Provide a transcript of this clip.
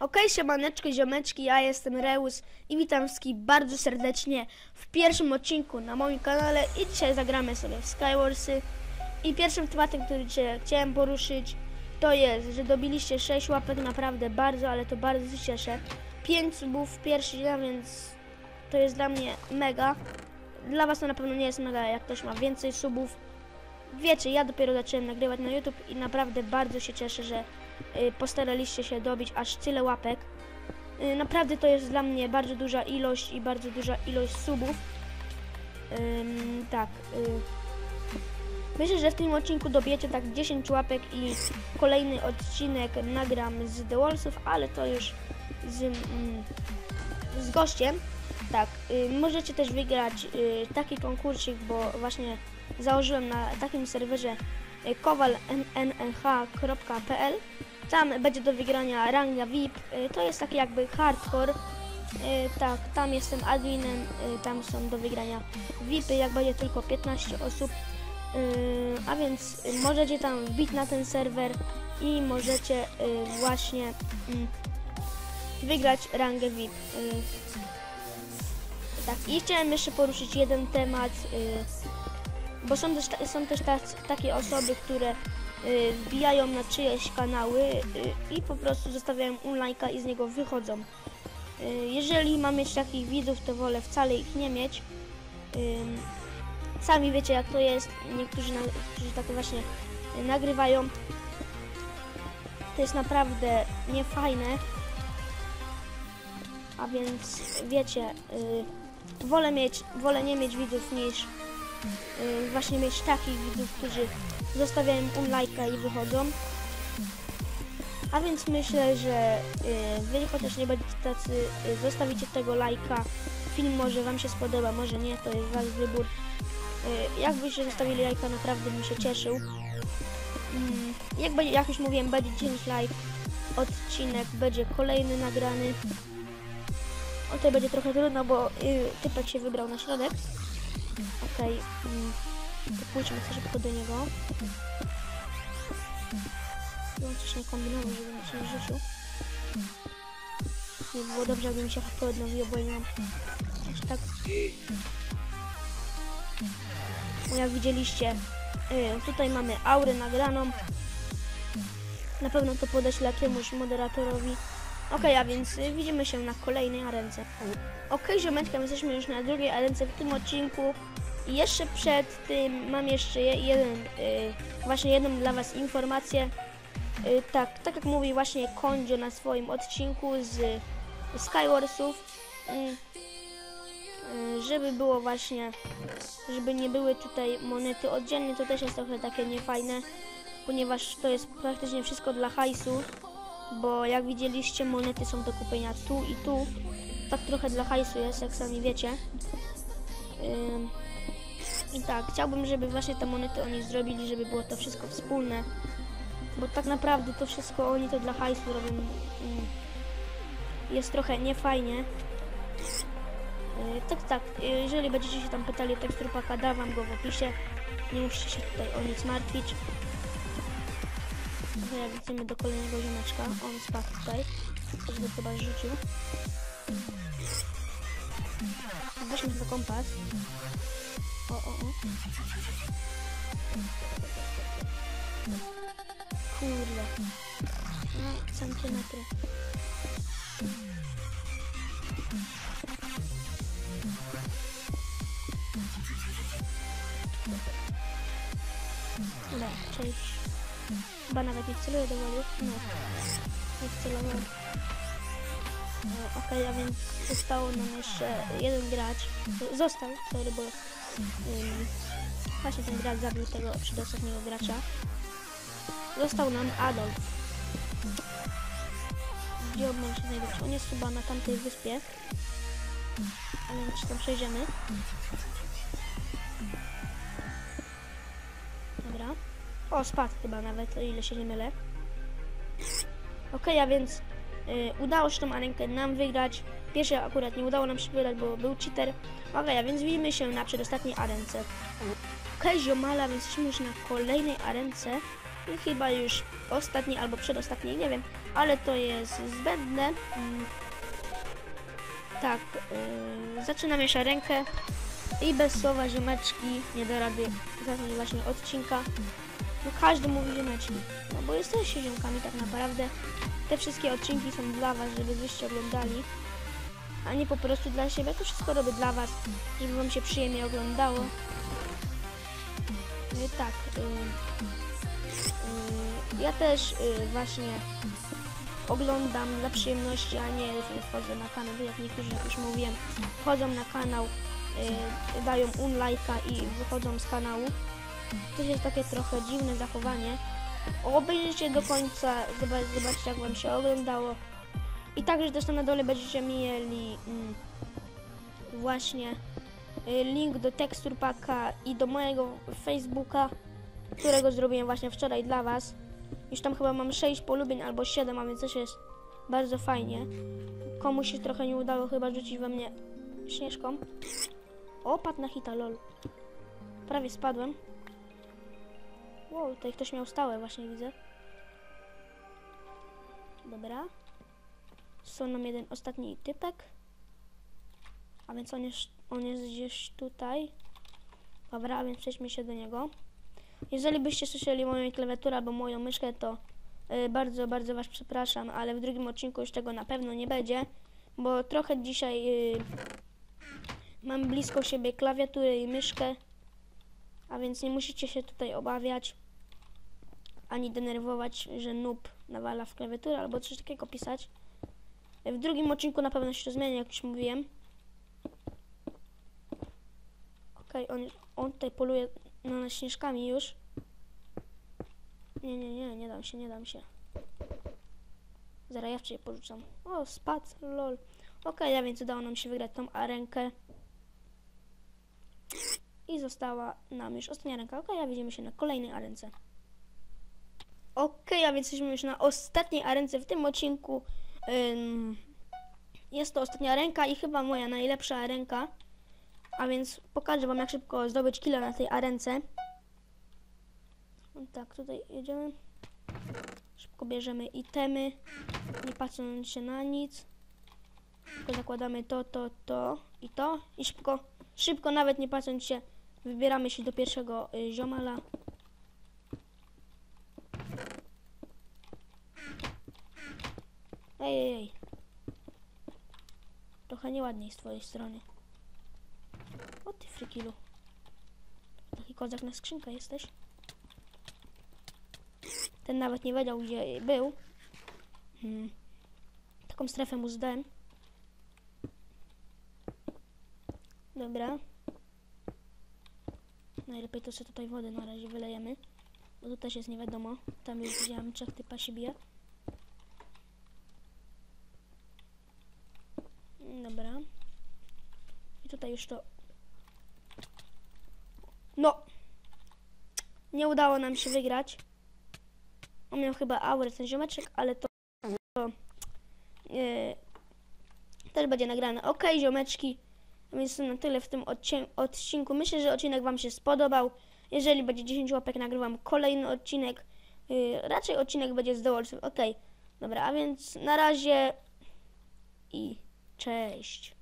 Okej, siemaneczko, ziomeczki, ja jestem Reus i witam wszystkich bardzo serdecznie w pierwszym odcinku na moim kanale i dzisiaj zagramy sobie w Skywarsy. I pierwszym tematem, który dzisiaj chciałem poruszyć to jest, że dobiliście 6 łapek, naprawdę bardzo, ale to bardzo się cieszę. 5 subów w pierwszy dzień, więc to jest dla mnie mega. Dla was to na pewno nie jest mega, jak ktoś ma więcej subów. Wiecie, ja dopiero zacząłem nagrywać na YouTube i naprawdę bardzo się cieszę, że postaraliście się dobić aż tyle łapek. Y, naprawdę to jest dla mnie bardzo duża ilość i bardzo duża ilość subów. Tak. Y, myślę, że w tym odcinku dobijecie tak 10 łapek i kolejny odcinek nagram z The Wallsów, ale to już z, mm, z gościem. Tak, y, możecie też wygrać y, taki konkursik, bo właśnie założyłem na takim serwerze y, kowalnnh.pl. Tam będzie do wygrania ranga VIP. Y, to jest taki jakby hardcore. Y, tak, tam jestem adminem, y, tam są do wygrania VIPy, jak będzie tylko 15 osób. Y, a więc y, możecie tam wbić na ten serwer i możecie y, właśnie mm, wygrać rangę VIP. Y, tak, i chciałem jeszcze poruszyć jeden temat, y, bo są też, są też takie osoby, które y, wbijają na czyjeś kanały y, i po prostu zostawiają unlajka i z niego wychodzą. Y, jeżeli mam mieć takich widzów, to wolę wcale ich nie mieć. Ym, sami wiecie jak to jest, niektórzy, na, którzy tak właśnie y, nagrywają. To jest naprawdę niefajne. A więc wiecie, y, wolę mieć, wolę nie mieć widzów niż y, właśnie mieć takich widzów, którzy zostawiają unlajka i wychodzą. A więc myślę, że y, wy chociaż nie będziecie tacy, y, zostawicie tego lajka. Film może wam się spodoba, może nie, to jest wasz wybór. Y, jakbyście zostawili lajka, naprawdę bym się cieszył. Mm, jak, będzie, jak już mówiłem, będzie 10 lajk, odcinek będzie kolejny nagrany. O będzie trochę trudno, bo y, typek się wybrał na środek. Okej, mm, to pójdźmy szybko do niego. On coś nie kombinował, żeby się nie życzył. Nie było dobrze, jakby mi się HP odnowiło, bo nie mam aż tak... No jak widzieliście, y, tutaj mamy aurę nagraną. Na pewno to podeślę jakiemuś moderatorowi. Okej, a więc y, widzimy się na kolejnej arence. Okej, ziomeczka, jesteśmy już na drugiej arence w tym odcinku. I jeszcze przed tym mam jeszcze je- jeden, y, właśnie jedną dla Was informację. Y, tak, tak jak mówi właśnie Kondzio na swoim odcinku z Skywarsów, y, y, żeby było właśnie, żeby nie były tutaj monety oddzielnie, to też jest trochę takie niefajne, ponieważ to jest praktycznie wszystko dla hajsu, bo jak widzieliście monety są do kupienia tu i tu, tak trochę dla hajsu jest, jak sami wiecie. I tak, chciałbym, żeby właśnie te monety oni zrobili, żeby było to wszystko wspólne, bo tak naprawdę to wszystko oni to dla hajsu robią. Ym, jest trochę niefajnie. Yy, tak, tak, jeżeli będziecie się tam pytali o tekstur paka, dawam go w opisie. Nie musicie się tutaj o nic martwić. Widzimy do kolejnego ziomeczka, on spadł tutaj. Ktoś go chyba rzucił. Weźmy sobie kompas. O, o, o. Kurde. No, centymetry. Dobra, cześć. Chyba nawet nie celuję do wody. No. Nie wcelował. E, Okej, a więc zostało nam jeszcze jeden gracz. Został, sorry, bo ym, właśnie ten gracz zabił tego przedostatniego gracza. Został nam Adolf. Gdzie on się znajdować? On jest chyba na tamtej wyspie. A więc tam przejdziemy. O, spadł chyba nawet, o ile się nie mylę. Okej, a więc y, udało się tą arenkę nam wygrać. Pierwszy akurat nie udało nam się wygrać, bo był cheater. Okej, a więc widzimy się na przedostatniej arence. Okej, ziomala, więc jesteśmy już na kolejnej arence. I chyba już ostatni albo przedostatni, nie wiem, ale to jest zbędne. Mm. Tak, yy, zaczynam jeszcze rękę i bez słowa ziomeczki nie da rady zacząć właśnie odcinka. No każdy mówi ziomeczki, no bo jesteście ziomkami tak naprawdę. Te wszystkie odcinki są dla was, żeby wyście oglądali, a nie po prostu dla siebie. To wszystko robię dla was, żeby wam się przyjemnie oglądało. Yy, tak, yy, yy, ja też yy, właśnie oglądam dla przyjemności, a nie wchodzę na kanał, jak niektórzy jak już mówiłem, wchodzą na kanał, yy, dają unlajka i wychodzą z kanału. To jest takie trochę dziwne zachowanie. Obejrzyjcie do końca, zobacz, zobaczcie jak wam się oglądało. I także też tam na dole będziecie mieli mm, właśnie y, link do tekstur paka i do mojego Facebooka, którego zrobiłem właśnie wczoraj dla was. Już tam chyba mam 6 polubień albo 7, a więc też jest bardzo fajnie. Komuś się trochę nie udało chyba rzucić we mnie śnieżką. O, na hita, lol. Prawie spadłem. Wow, tutaj ktoś miał stałe właśnie widzę. Dobra. Są nam jeden ostatni typek. A więc on jest, on jest gdzieś tutaj. Dobra, a więc przejdźmy się do niego. Jeżeli byście słyszeli moją klawiaturę albo moją myszkę, to y, bardzo, bardzo Was przepraszam, ale w drugim odcinku już tego na pewno nie będzie, bo trochę dzisiaj y, mam blisko siebie klawiaturę i myszkę, a więc nie musicie się tutaj obawiać, ani denerwować, że noob nawala w klawiaturę albo coś takiego pisać. W drugim odcinku na pewno się to zmieni, jak już mówiłem. Okej, on, on tutaj poluje na nas śnieżkami już. Nie, nie, nie, nie dam się, nie dam się. Zaraz ja w porzucam. O, spadł, lol. Okej, a więc udało nam się wygrać tą arenkę. I została nam już ostatnia ręka. Okej, a widzimy się na kolejnej arence. Okej, a więc jesteśmy już na ostatniej arence w tym odcinku. Ym, jest to ostatnia ręka i chyba moja najlepsza ręka. A więc pokażę wam jak szybko zdobyć kilo na tej arence. Tak, tutaj jedziemy. Szybko bierzemy itemy, nie patrząc się na nic. Tylko zakładamy to, to, to i to. I szybko, szybko nawet nie patrząc się, wybieramy się do pierwszego y, ziomala. Ej, ej, ej. Trochę nieładniej z twojej strony. O ty frikilu. Taki kozak na skrzynkę jesteś. Ten nawet nie wiedział gdzie był. Hmm. Taką strefę mu zdałem. Dobra. Najlepiej to sobie tutaj wodę na razie wylejemy. Bo tu też jest nie wiadomo. Tam już widziałem trzech typa się bije. Dobra. I tutaj już to no. Nie udało nam się wygrać. On miał chyba aurę ten ziomeczek, ale to, to yy, też będzie nagrane. Ok, ziomeczki. Więc to na tyle w tym odcinku. Myślę, że odcinek Wam się spodobał. Jeżeli będzie 10 łapek, nagrywam kolejny odcinek. Yy, raczej odcinek będzie z dołącznym. Ok, dobra, a więc na razie i cześć.